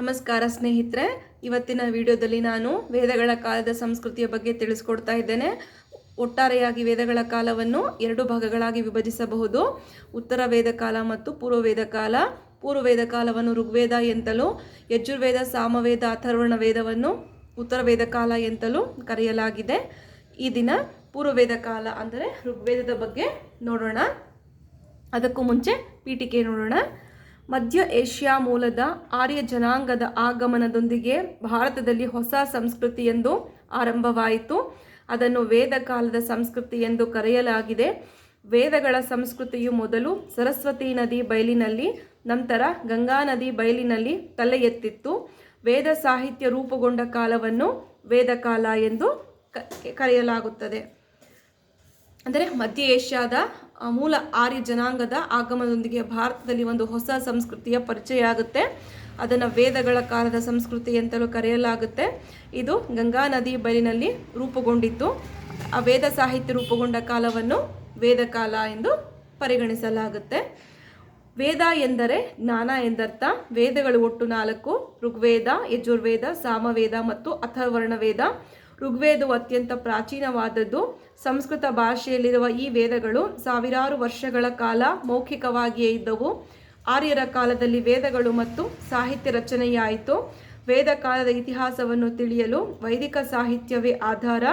ನಮಸ್ಕಾರ ಸ್ನೇಹಿತರೆ. ಇವತ್ತಿನ ವಿಡಿಯೋದಲ್ಲಿ ನಾನು ವೇದಗಳ ಕಾಲದ ಸಂಸ್ಕೃತಿಯ ಬಗ್ಗೆ ತಿಳಿಸ್ಕೊಡ್ತಾ ಇದ್ದೇನೆ. ಒಟ್ಟಾರೆಯಾಗಿ ವೇದಗಳ ಕಾಲವನ್ನು ಎರಡು ಭಾಗಗಳಾಗಿ ವಿಭಜಿಸಬಹುದು. ಉತ್ತರ ವೇದ ಕಾಲ ಮತ್ತು ಪೂರ್ವ ವೇದ ಕಾಲ. ಪೂರ್ವ ವೇದ ಕಾಲವನ್ನು ಋಗ್ವೇದ ಎಂತಲೂ, ಯಜುರ್ವೇದ, ಸಾಮವೇದ, ಅಥರ್ವಣ ವೇದವನ್ನು ಉತ್ತರ ವೇದ ಕಾಲ ಎಂತಲೂ ಕರೆಯಲಾಗಿದೆ. ಈ ದಿನ ಪೂರ್ವ ವೇದ ಕಾಲ ಅಂದರೆ ಋಗ್ವೇದದ ಬಗ್ಗೆ ನೋಡೋಣ. ಅದಕ್ಕೂ ಮುಂಚೆ ಪೀಠಿಕೆ ನೋಡೋಣ. ಮಧ್ಯ ಏಷ್ಯಾ ಮೂಲದ ಆರ್ಯ ಜನಾಂಗದ ಆಗಮನದೊಂದಿಗೆ ಭಾರತದಲ್ಲಿ ಹೊಸ ಸಂಸ್ಕೃತಿ ಎಂದು ಆರಂಭವಾಯಿತು. ಅದನ್ನು ವೇದ ಕಾಲದ ಸಂಸ್ಕೃತಿ ಎಂದು ಕರೆಯಲಾಗಿದೆ. ವೇದಗಳ ಸಂಸ್ಕೃತಿಯು ಮೊದಲು ಸರಸ್ವತಿ ನದಿ ಬಯಲಿನಲ್ಲಿ, ನಂತರ ಗಂಗಾ ನದಿ ಬಯಲಿನಲ್ಲಿ ತಲೆ ಎತ್ತಿತ್ತು ವೇದ ಸಾಹಿತ್ಯ ರೂಪುಗೊಂಡ ಕಾಲವನ್ನು ವೇದಕಾಲ ಎಂದು ಕ- ಕರೆಯಲಾಗುತ್ತದೆ. ಅಂದರೆ ಮಧ್ಯ ಏಷ್ಯಾದ ಮೂಲ ಆರ್ಯ ಜನಾಂಗದ ಆಗಮನದೊಂದಿಗೆ ಭಾರತದಲ್ಲಿ ಒಂದು ಹೊಸ ಸಂಸ್ಕೃತಿಯ ಪರಿಚಯ ಆಗುತ್ತೆ. ಅದನ್ನು ವೇದಗಳ ಕಾಲದ ಸಂಸ್ಕೃತಿ ಅಂತಲೂ ಕರೆಯಲಾಗುತ್ತೆ. ಇದು ಗಂಗಾ ನದಿ ಬಯಲಿನಲ್ಲಿ ರೂಪುಗೊಂಡಿತ್ತು ಆ ವೇದ ಸಾಹಿತ್ಯ ರೂಪುಗೊಂಡ ಕಾಲವನ್ನು ವೇದಕಾಲ ಎಂದು ಪರಿಗಣಿಸಲಾಗುತ್ತೆ. ವೇದ ಎಂದರೆ ಜ್ಞಾನ ಎಂದರ್ಥ. ವೇದಗಳು ಒಟ್ಟು ನಾಲ್ಕು ಋಗ್ವೇದ, ಯಜುರ್ವೇದ, ಸಾಮವೇದ ಮತ್ತು ಅಥರ್ವರ್ಣ ವೇದ ಋಗ್ವೇದವು ಅತ್ಯಂತ ಪ್ರಾಚೀನವಾದದ್ದು. ಸಂಸ್ಕೃತ ಭಾಷೆಯಲ್ಲಿರುವ ಈ ವೇದಗಳು ಸಾವಿರಾರು ವರ್ಷಗಳ ಕಾಲ ಮೌಖಿಕವಾಗಿಯೇ ಇದ್ದವು. ಆರ್ಯರ ಕಾಲದಲ್ಲಿ ವೇದಗಳು ಮತ್ತು ಸಾಹಿತ್ಯ ರಚನೆಯಾಯಿತು. ವೇದ ಕಾಲದ ಇತಿಹಾಸವನ್ನು ತಿಳಿಯಲು ವೈದಿಕ ಸಾಹಿತ್ಯವೇ ಆಧಾರ.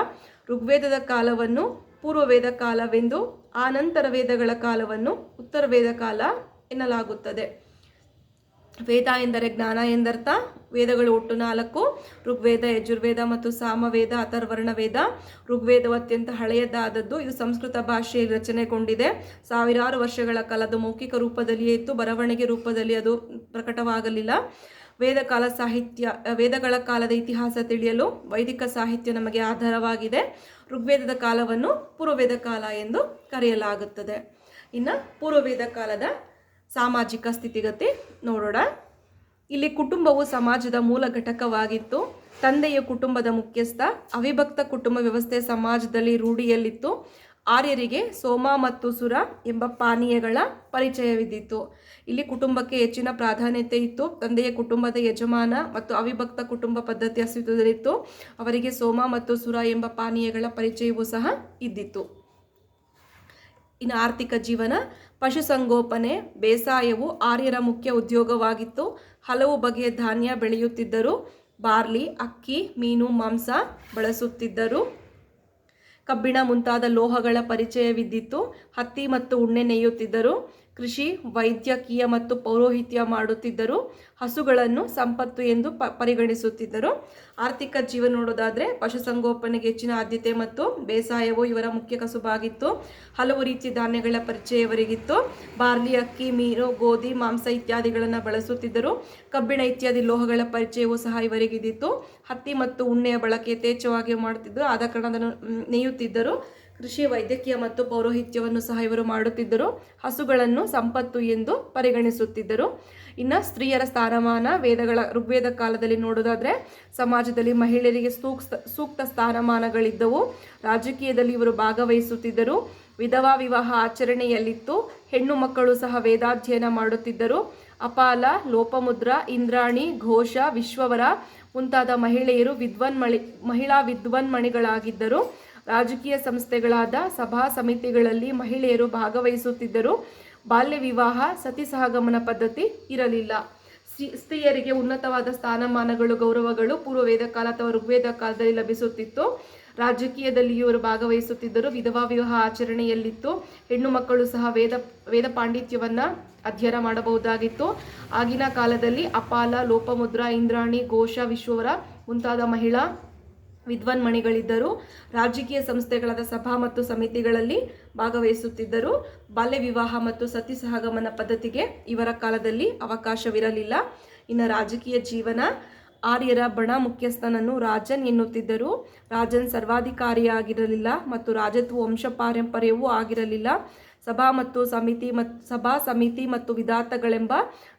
ಋಗ್ವೇದದ ಕಾಲವನ್ನು ಪೂರ್ವ ವೇದ ಕಾಲವೆಂದು ಆನಂತರ ವೇದಗಳ ಕಾಲವನ್ನು ಉತ್ತರ ವೇದ ಕಾಲ ಎನ್ನಲಾಗುತ್ತದೆ. ವೇದ ಎಂದರೆ ಜ್ಞಾನ ಎಂದರ್ಥ. ವೇದಗಳು ಒಟ್ಟು ನಾಲ್ಕು. ಋಗ್ವೇದ, ಯಜುರ್ವೇದ ಮತ್ತು ಸಾಮವೇದ, ಅಥರ್ವರ್ಣ ವೇದ. ಋಗ್ವೇದವು ಅತ್ಯಂತ ಹಳೆಯದಾದದ್ದು. ಇದು ಸಂಸ್ಕೃತ ಭಾಷೆಯಲ್ಲಿ ರಚನೆಗೊಂಡಿದೆ. ಸಾವಿರಾರು ವರ್ಷಗಳ ಕಾಲದ ಮೌಖಿಕ ರೂಪದಲ್ಲಿಯೇ ಇತ್ತು. ಬರವಣಿಗೆ ರೂಪದಲ್ಲಿ ಅದು ಪ್ರಕಟವಾಗಲಿಲ್ಲ. ವೇದಕಾಲ ಸಾಹಿತ್ಯ ವೇದಗಳ ಕಾಲದ ಇತಿಹಾಸ ತಿಳಿಯಲು ವೈದಿಕ ಸಾಹಿತ್ಯ ನಮಗೆ ಆಧಾರವಾಗಿದೆ. ಋಗ್ವೇದದ ಕಾಲವನ್ನು ಪೂರ್ವವೇದ ಕಾಲ ಎಂದು ಕರೆಯಲಾಗುತ್ತದೆ. ಇನ್ನು ಪೂರ್ವವೇದ ಕಾಲದ ಸಾಮಾಜಿಕ ಸ್ಥಿತಿಗತಿ ನೋಡೋಣ. ಇಲ್ಲಿ ಕುಟುಂಬವು ಸಮಾಜದ ಮೂಲ ಘಟಕವಾಗಿತ್ತು. ತಂದೆಯ ಕುಟುಂಬದ ಮುಖ್ಯಸ್ಥ. ಅವಿಭಕ್ತ ಕುಟುಂಬ ವ್ಯವಸ್ಥೆ ಸಮಾಜದಲ್ಲಿ ರೂಢಿಯಲ್ಲಿತ್ತು. ಆರ್ಯರಿಗೆ ಸೋಮ ಮತ್ತು ಸುರ ಎಂಬ ಪಾನೀಯಗಳ ಪರಿಚಯವಿದ್ದಿತ್ತು. ಇಲ್ಲಿ ಕುಟುಂಬಕ್ಕೆ ಹೆಚ್ಚಿನ ಪ್ರಾಧಾನ್ಯತೆ ಇತ್ತು. ತಂದೆಯ ಕುಟುಂಬದ ಯಜಮಾನ ಮತ್ತು ಅವಿಭಕ್ತ ಕುಟುಂಬ ಪದ್ಧತಿ ಅಸ್ತಿತ್ವದಲ್ಲಿತ್ತು. ಅವರಿಗೆ ಸೋಮ ಮತ್ತು ಸುರ ಎಂಬ ಪಾನೀಯಗಳ ಪರಿಚಯವೂ ಸಹ ಇದ್ದಿತ್ತು. ಇನ್ನು ಆರ್ಥಿಕ ಜೀವನ. ಪಶುಸಂಗೋಪನೆ, ಬೇಸಾಯವು ಆರ್ಯರ ಮುಖ್ಯ ಉದ್ಯೋಗವಾಗಿತ್ತು. ಹಲವು ಬಗೆಯ ಧಾನ್ಯ ಬೆಳೆಯುತ್ತಿದ್ದರು. ಬಾರ್ಲಿ, ಅಕ್ಕಿ, ಮೀನು, ಮಾಂಸ ಬಳಸುತ್ತಿದ್ದರು. ಕಬ್ಬಿಣ ಮುಂತಾದ ಲೋಹಗಳ ಪರಿಚಯವಿದ್ದಿತ್ತು. ಹತ್ತಿ ಮತ್ತು ಉಣ್ಣೆ ನೇಯುತ್ತಿದ್ದರು ಕೃಷಿ, ವೈದ್ಯಕೀಯ ಮತ್ತು ಪೌರೋಹಿತ್ಯ ಮಾಡುತ್ತಿದ್ದರು ಹಸುಗಳನ್ನು ಸಂಪತ್ತು ಎಂದು ಪ, ಪರಿಗಣಿಸುತ್ತಿದ್ದರು. ಆರ್ಥಿಕ ಜೀವನ ನೋಡೋದಾದರೆ ಪಶುಸಂಗೋಪನೆಗೆ ಹೆಚ್ಚಿನ ಆದ್ಯತೆ ಮತ್ತು ಬೇಸಾಯವು ಇವರ ಮುಖ್ಯ ಕಸುಬಾಗಿತ್ತು. ಹಲವು ರೀತಿಯ ಧಾನ್ಯಗಳ ಪರಿಚಯ ಇವರಿಗಿತ್ತು ಬಾರ್ಲಿ, ಅಕ್ಕಿ, ಮೀನು, ಗೋಧಿ, ಮಾಂಸ ಇತ್ಯಾದಿಗಳನ್ನು ಬಳಸುತ್ತಿದ್ದರು. ಕಬ್ಬಿಣ ಇತ್ಯಾದಿ ಲೋಹಗಳ ಪರಿಚಯವೂ ಸಹ ಇವರಿಗಿದ್ದಿತ್ತು ಹತ್ತಿ ಮತ್ತು ಉಣ್ಣೆಯ ಬಳಕೆ ಯಥೇಚ್ಛವಾಗಿ ಮಾಡುತ್ತಿದ್ದರು ಆದ ಕಾರಣ ಅದನ್ನು ನೇಯುತ್ತಿದ್ದರು. ಕೃಷಿ, ವೈದ್ಯಕೀಯ ಮತ್ತು ಪೌರೋಹಿತ್ಯವನ್ನು ಸಹ ಇವರು ಮಾಡುತ್ತಿದ್ದರು. ಹಸುಗಳನ್ನು ಸಂಪತ್ತು ಎಂದು ಪರಿಗಣಿಸುತ್ತಿದ್ದರು. ಇನ್ನು ಸ್ತ್ರೀಯರ ಸ್ಥಾನಮಾನ ವೇದಗಳ ಋಗ್ವೇದ ಕಾಲದಲ್ಲಿ ನೋಡೋದಾದರೆ ಸಮಾಜದಲ್ಲಿ ಮಹಿಳೆಯರಿಗೆ ಸೂಕ್ತ ಸೂಕ್ತ ಸ್ಥಾನಮಾನಗಳಿದ್ದವು. ರಾಜಕೀಯದಲ್ಲಿ ಇವರು ಭಾಗವಹಿಸುತ್ತಿದ್ದರು. ವಿಧವಾ ವಿವಾಹ ಆಚರಣೆಯಲ್ಲಿತ್ತು. ಹೆಣ್ಣು ಮಕ್ಕಳು ಸಹ ವೇದಾಧ್ಯಯನ ಮಾಡುತ್ತಿದ್ದರು. ಅಪಾಲ, ಲೋಪಮುದ್ರ, ಇಂದ್ರಾಣಿ, ಘೋಷ, ವಿಶ್ವವರ ಮುಂತಾದ ಮಹಿಳೆಯರು ವಿದ್ವನ್ಮಣಿ ಮಹಿಳಾ ವಿದ್ವನ್ಮಣಿಗಳಾಗಿದ್ದರು. ರಾಜಕೀಯ ಸಂಸ್ಥೆಗಳಾದ ಸಭಾ ಸಮಿತಿಗಳಲ್ಲಿ ಮಹಿಳೆಯರು ಭಾಗವಹಿಸುತ್ತಿದ್ದರು ಬಾಲ್ಯ ವಿವಾಹ, ಸತಿ ಸಹಗಮನ ಪದ್ಧತಿ ಇರಲಿಲ್ಲ. ಸ್ತ್ರೀ- ಸ್ತ್ರೀಯರಿಗೆ ಉನ್ನತವಾದ ಸ್ಥಾನಮಾನಗಳು, ಗೌರವಗಳು ಪೂರ್ವ ವೇದ ಕಾಲ ಅಥವಾ ಋಗ್ವೇದ ಕಾಲದಲ್ಲಿ ಲಭಿಸುತ್ತಿತ್ತು. ರಾಜಕೀಯದಲ್ಲಿ ಇವರು ಭಾಗವಹಿಸುತ್ತಿದ್ದರು. ವಿಧವಾ ವಿವಾಹ ಆಚರಣೆಯಲ್ಲಿತ್ತು. ಹೆಣ್ಣು ಮಕ್ಕಳು ಸಹ ವೇದ ವೇದ ಪಾಂಡಿತ್ಯವನ್ನು ಅಧ್ಯಯನ ಮಾಡಬಹುದಾಗಿತ್ತು. ಆಗಿನ ಕಾಲದಲ್ಲಿ ಅಪಾಲ, ಲೋಪಮುದ್ರಾ, ಇಂದ್ರಾಣಿ, ಘೋಷ, ವಿಶ್ವವರ ಮುಂತಾದ ಮಹಿಳಾ ವಿದ್ವಾನ್ಮಣಿಗಳಿದ್ದರು ರಾಜಕೀಯ ಸಂಸ್ಥೆಗಳಾದ ಸಭಾ ಮತ್ತು ಸಮಿತಿಗಳಲ್ಲಿ ಭಾಗವಹಿಸುತ್ತಿದ್ದರು. ಬಾಲ್ಯ ವಿವಾಹ ಮತ್ತು ಸತಿ ಸಹಗಮನ ಪದ್ಧತಿಗೆ ಇವರ ಕಾಲದಲ್ಲಿ ಅವಕಾಶವಿರಲಿಲ್ಲ. ಇನ್ನು ರಾಜಕೀಯ ಜೀವನ, ಆರ್ಯರ ಬಣ ಮುಖ್ಯಸ್ಥನನ್ನು ರಾಜನ್ ಎನ್ನುತ್ತಿದ್ದರು. ರಾಜನ್ ಸರ್ವಾಧಿಕಾರಿಯಾಗಿರಲಿಲ್ಲ ಮತ್ತು ರಾಜತ್ವ ವಂಶ ಪಾರಂಪರ್ಯವೂ ಆಗಿರಲಿಲ್ಲ. ಸಭಾ ಮತ್ತು ಸಮಿತಿ ಮತ್ತು ಸಭಾ ಸಮಿತಿ ಮತ್ತು ವಿಧಾತಗಳೆಂಬ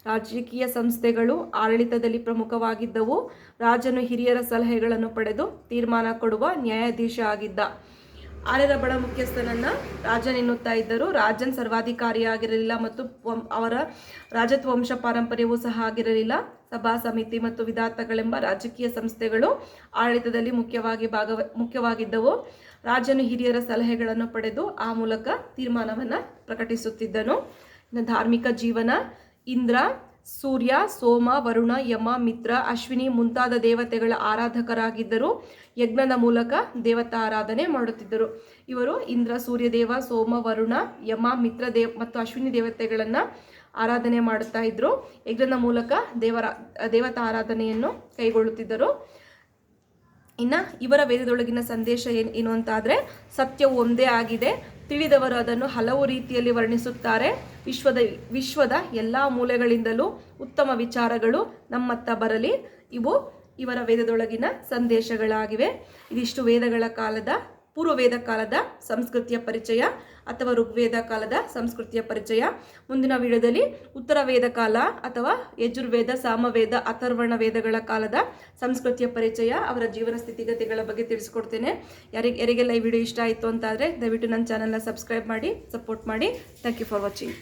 ರಾಜಕೀಯ ಸಂಸ್ಥೆಗಳು ಆಡಳಿತದಲ್ಲಿ ಪ್ರಮುಖವಾಗಿದ್ದವು. ರಾಜನು ಹಿರಿಯರ ಸಲಹೆಗಳನ್ನು ಪಡೆದು ತೀರ್ಮಾನ ಕೊಡುವ ನ್ಯಾಯಾಧೀಶ ಆಗಿದ್ದ. ಆರ್ಯರ ಬಡ ಮುಖ್ಯಸ್ಥನನ್ನ ರಾಜನ್ ಎನ್ನುತ್ತಾ ಇದ್ದರು. ರಾಜನ್ ಸರ್ವಾಧಿಕಾರಿಯಾಗಿರಲಿಲ್ಲ ಮತ್ತು ಅವರ ರಾಜತ್ವ ವಂಶ ಪಾರಂಪರ್ಯವೂ ಸಹ ಆಗಿರಲಿಲ್ಲ. ಸಭಾ ಸಮಿತಿ ಮತ್ತು ವಿಧಾತಗಳೆಂಬ ರಾಜಕೀಯ ಸಂಸ್ಥೆಗಳು ಆಡಳಿತದಲ್ಲಿ ಮುಖ್ಯವಾಗಿ ಭಾಗವ, ಮುಖ್ಯವಾಗಿದ್ದವು. ರಾಜನು ಹಿರಿಯರ ಸಲಹೆಗಳನ್ನು ಪಡೆದು ಆ ಮೂಲಕ ತೀರ್ಮಾನವನ್ನು ಪ್ರಕಟಿಸುತ್ತಿದ್ದನು. ಧಾರ್ಮಿಕ ಜೀವನ, ಇಂದ್ರ, ಸೂರ್ಯ, ಸೋಮ, ವರುಣ, ಯಮ, ಮಿತ್ರ, ಅಶ್ವಿನಿ ಮುಂತಾದ ದೇವತೆಗಳ ಆರಾಧಕರಾಗಿದ್ದರು ಯಜ್ಞದ ಮೂಲಕ ದೇವತಾ ಆರಾಧನೆ ಮಾಡುತ್ತಿದ್ದರು. ಇವರು ಇಂದ್ರ, ಸೂರ್ಯದೇವ, ಸೋಮ, ವರುಣ, ಯಮ, ಮಿತ್ರ ದೇವ್ ಮತ್ತು ಅಶ್ವಿನಿ ದೇವತೆಗಳನ್ನು ಆರಾಧನೆ ಮಾಡುತ್ತಾ ಇದ್ದರು ಯಜ್ಞದ ಮೂಲಕ ದೇವರ ದೇವತಾ ಆರಾಧನೆಯನ್ನು ಕೈಗೊಳ್ಳುತ್ತಿದ್ದರು. ಇನ್ನು ಇವರ ವೇದದೊಳಗಿನ ಸಂದೇಶ ಏನು ಏನು ಅಂತಾದರೆ, ಸತ್ಯವು ಒಂದೇ ಆಗಿದೆ. ತಿಳಿದವರು ಅದನ್ನು ಹಲವು ರೀತಿಯಲ್ಲಿ ವರ್ಣಿಸುತ್ತಾರೆ. ವಿಶ್ವದ ವಿಶ್ವದ ಎಲ್ಲ ಮೂಲೆಗಳಿಂದಲೂ ಉತ್ತಮ ವಿಚಾರಗಳು ನಮ್ಮತ್ತ ಬರಲಿ. ಇವು ಇವರ ವೇದದೊಳಗಿನ ಸಂದೇಶಗಳಾಗಿವೆ. ಇದಿಷ್ಟು ವೇದಗಳ ಕಾಲದ ಪೂರ್ವ ವೇದ ಕಾಲದ ಸಂಸ್ಕೃತಿಯ ಪರಿಚಯ ಅಥವಾ ಋಗ್ವೇದ ಕಾಲದ ಸಂಸ್ಕೃತಿಯ ಪರಿಚಯ. ಮುಂದಿನ ವಿಡಿಯೋದಲ್ಲಿ ಉತ್ತರ ವೇದ ಕಾಲ ಅಥವಾ ಯಜುರ್ವೇದ, ಸಾಮವೇದ, ಅಥರ್ವಣ ವೇದಗಳ ಕಾಲದ ಸಂಸ್ಕೃತಿಯ ಪರಿಚಯ, ಅವರ ಜೀವನ ಸ್ಥಿತಿಗತಿಗಳ ಬಗ್ಗೆ ತಿಳಿಸ್ಕೊಡ್ತೇನೆ. ಯಾರಿಗೆ, ಯಾರಿಗೆಲ್ಲ ಈ ವಿಡಿಯೋ ಇಷ್ಟ ಆಯಿತು ಅಂತಾದರೆ ದಯವಿಟ್ಟು ನನ್ನ ಚಾನಲ್ನ ಸಬ್ಸ್ಕ್ರೈಬ್ ಮಾಡಿ, ಸಪೋರ್ಟ್ ಮಾಡಿ. Thank you for watching.